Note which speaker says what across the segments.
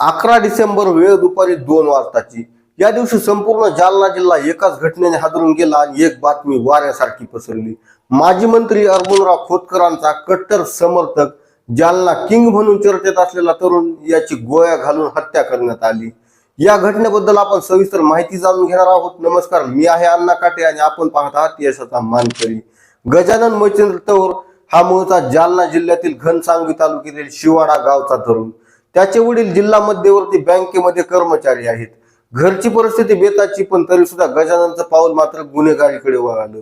Speaker 1: अकरा डिसेंबर वेळ दुपारी दोन वाजताची. या दिवशी संपूर्ण जालना जिल्हा एकाच घटनेने हादरून गेला आणि एक बातमी वाऱ्यासारखी पसरली. माजी मंत्री अर्जुनराव खोतकरांचा कट्टर समर्थक जालना किंग म्हणून चर्चेत असलेला तरुण याची गोळ्या घालून हत्या करण्यात आली. या घटनेबद्दल आपण सविस्तर माहिती जाणून घेणार आहोत. नमस्कार मी आहे अण्णा काटे आणि आपण पाहत आहात यशाचा मानकरी. गजानन मच्छिंद्र तौर हा मूळचा जालना जिल्ह्यातील घनसांगवी तालुक्यातील शिवाडा गावचा तरुण. त्याचे वडील जिल्हा मध्यवर्ती बँकेमध्ये कर्मचारी आहेत. घरची परिस्थिती बेताची पण तरी सुद्धा गजाननचं पाऊल मात्र गुन्हेगारीकडे वळालं.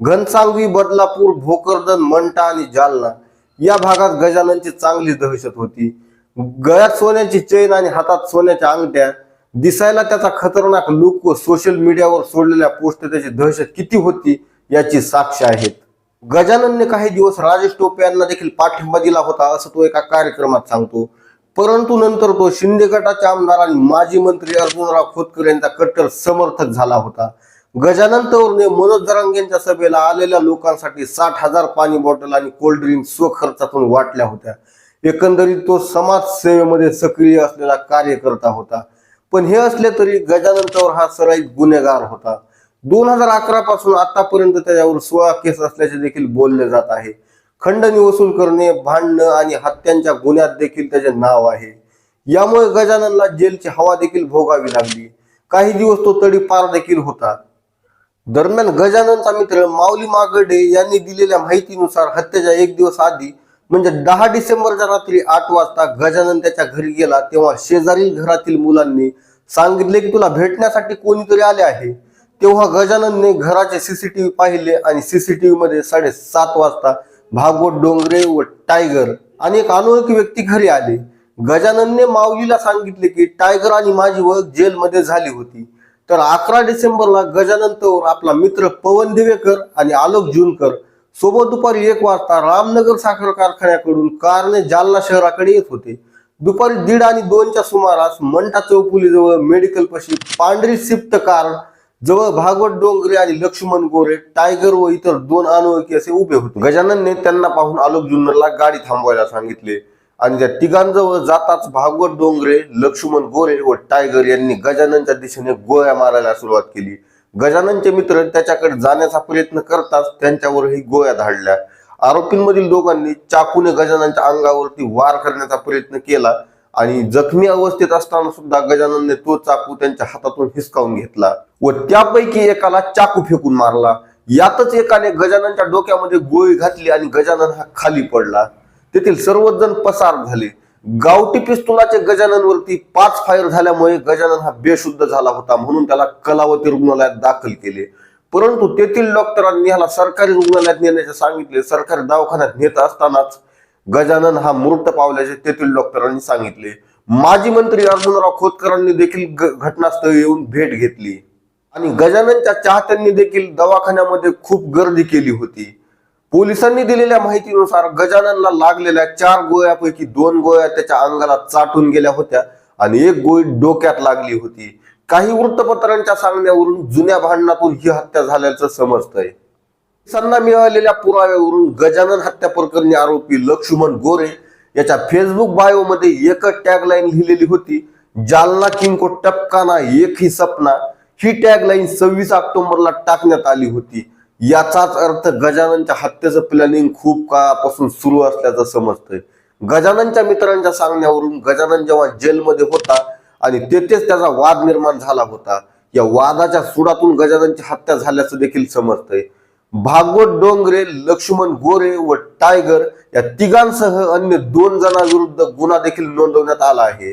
Speaker 1: घनसांगवी बदलापूर भोकरदन मंटा आणि जालना या भागात गजाननची चांगली दहशत होती. गळ्यात सोन्याची चैन आणि हातात सोन्याच्या अंगठ्या दिसायला त्याचा खतरनाक लुक व सोशल मीडियावर सोडलेल्या पोस्ट त्याची दहशत किती होती याची साक्ष आहेत. गजाननने काही दिवस राजेश टोपे यांना देखील पाठिंबा दिला होता असं तो एका कार्यक्रमात सांगतो. परंतु नंतर तो शिंदे गटाच्या आमदार आणि माजी मंत्री अर्जुनराव खोतकर यांचा कट्टर समर्थक झाला होता. गजानन तवरने मनोज जरांगेंच्या सभेला आलेल्या लोकांसाठी साठ हजार पाणी बॉटल आणि कोल्ड्रिंक स्वखर्चातून वाटल्या होत्या. एकंदरीत तो समाजसेवेमध्ये सक्रिय असलेला कार्यकर्ता होता. पण हे असले तरी गजानन तवर हा सराईत गुन्हेगार होता. दोन हजार अकरा पासून आतापर्यंत त्याच्यावर सोळा केस असल्याचे देखील बोलले जात आहे. खंडणी वसूल करणे भांडणं आणि हत्यांच्या गुन्ह्यात देखील त्याचे नाव आहे. यामुळे गजाननला जेलची हवा देखील भोगावी लागली. काही दिवस तो तडी पार देखील होता. दरम्यान गजाननचा मित्र माऊली मागडे यांनी दिलेल्या माहितीनुसार हत्येच्या एक दिवस आधी म्हणजे दहा डिसेंबरच्या रात्री आठ वाजता गजानन त्याच्या घरी गेला तेव्हा शेजारील घरातील मुलांनी सांगितले की तुला भेटण्यासाठी कोणीतरी आले आहे. तेव्हा गजाननने घराचे सीसीटीव्ही पाहिले आणि सीसीटीव्ही मध्ये साडेसात वाजता भागवत डोंगरे व टायगर आणि एक अनोळखी व्यक्ती घरी आले. गजाननने माऊलीला सांगितले की टायगर आणि माझी ओळख जेलमध्ये झाली होती. तर अकरा डिसेंबरला गजानन तौर आपला मित्र पवन दिवेकर आणि आलोक जूनकर सोबत दुपारी एक वाजता रामनगर साखर कारखान्याकडून कारने जालना शहराकडे येत होते. दुपारी दीड आणि दोनच्या सुमारास मंठा चौपुलीजवळ मेडिकल पशी पांढरी स्विफ्ट कार जवळ भागवत डोंगरे आणि लक्ष्मण गोरे टायगर व इतर दोन अनोळखी असे उभे होते. गजाननने त्यांना पाहून आलोक जुन्नरला गाडी थांबवायला सांगितले. आणि त्या तिघांजवळ जाताच भागवत डोंगरे लक्ष्मण गोरे व टायगर यांनी गजाननच्या दिशेने गोळ्या मारायला सुरुवात केली. गजाननचे मित्र त्याच्याकडे जाण्याचा प्रयत्न करताच त्यांच्यावरही गोळ्या धाडल्या. आरोपींमधील दोघांनी चाकूने गजाननच्या अंगावरती वार करण्याचा प्रयत्न केला. आणि जखमी अवस्थेत असताना सुद्धा गजाननने तो चाकू त्यांच्या हातातून हिसकावून घेतला व त्यापैकी एकाला चाकू फेकून मारला. यातच एकाने गजाननच्या डोक्यामध्ये गोळी घातली आणि गजानन हा खाली पडला. तेथील सर्वच जण पसार झाले. गावठी पिस्तुलाचे गजाननवरती पाच फायर झाल्यामुळे गजानन हा बेशुद्ध झाला होता म्हणून त्याला कलावती रुग्णालयात दाखल केले. परंतु तेथील डॉक्टरांनी ह्याला सरकारी रुग्णालयात नेण्याचे सांगितले. सरकारी दवाखान्यात नेत असतानाच गजानन हा मृत पावल्याचे तेथील डॉक्टरांनी सांगितले. माजी मंत्री अर्जुनराव खोतकरांनी देखील घटनास्थळी येऊन भेट घेतली. आणि गजाननच्या चाहत्यांनी देखील दवाखान्यामध्ये खूप गर्दी केली होती. पोलिसांनी दिलेल्या माहितीनुसार गजाननला लागलेल्या चार गोळ्यापैकी दोन गोळ्या त्याच्या अंगाला चाटून गेल्या होत्या आणि एक गोळी डोक्यात लागली होती. काही वृत्तपत्रांच्या सांगण्यावरून जुन्या भांडणातून ही हत्या झाल्याचं समजतंय. पोलिसांना मिळालेल्या पुराव्यावरून गजानन हत्या प्रकरणी आरोपी लक्ष्मण गोरे याच्या फेसबुक बायो मध्ये एकच टॅगलाईन लिहिलेली होती जालना किंको टपकाना एक ही सपना. ही टॅगलाईन सव्वीस ऑक्टोबरला टाकण्यात आली होती. याचाच अर्थ गजाननच्या हत्येचं प्लॅनिंग खूप काळापासून सुरू असल्याचं समजतंय. गजाननच्या मित्रांच्या सांगण्यावरून गजानन जेव्हा जेलमध्ये होता आणि तेथेच त्याचा वाद निर्माण झाला होता या वादाच्या सुडातून गजाननची हत्या झाल्याचं देखील समजतंय. भागवत डोंगरे लक्ष्मण गोरे व टायगर या तिघांसह अन्य दोन जणांविरुद्ध गुन्हा देखील नोंदवण्यात आला आहे.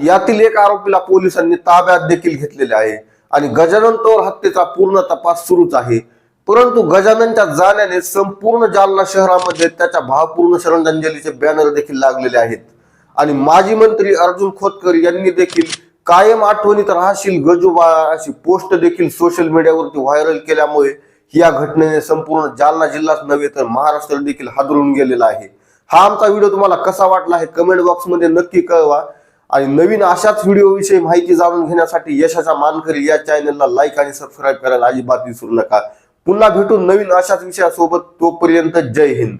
Speaker 1: यातील एक आरोपीला पोलिसांनी ताब्यात देखील घेतलेले आहे आणि गजानन तोर हत्येचा पूर्ण तपास सुरूच आहे. परंतु गजाननच्या जाण्याने संपूर्ण जालना शहरामध्ये त्याच्या भावपूर्ण श्रद्धांजलीचे बॅनर देखील लागलेले आहेत. आणि माजी मंत्री अर्जुन खोतकर यांनी देखील कायम आठवणीत राहशील गजूबा अशी पोस्ट देखील सोशल मीडियावरती व्हायरल केल्यामुळे या घटनेने संपूर्ण जालना जिल्हाच नव्हे तर महाराष्ट्र देखील हादरून गेलेला आहे. हा आमचा व्हिडिओ तुम्हाला कसा वाटला आहे कमेंट बॉक्समध्ये नक्की कळवा. आणि नवीन अशाच व्हिडिओ विषयी माहिती जाणून घेण्यासाठी यशाचा मानकरी या चॅनलला लाईक आणि सबस्क्राईब करायला अजिबात विसरू नका. पुन्हा भेटून नवीन अशाच विषयासोबत तोपर्यंत जय हिंद.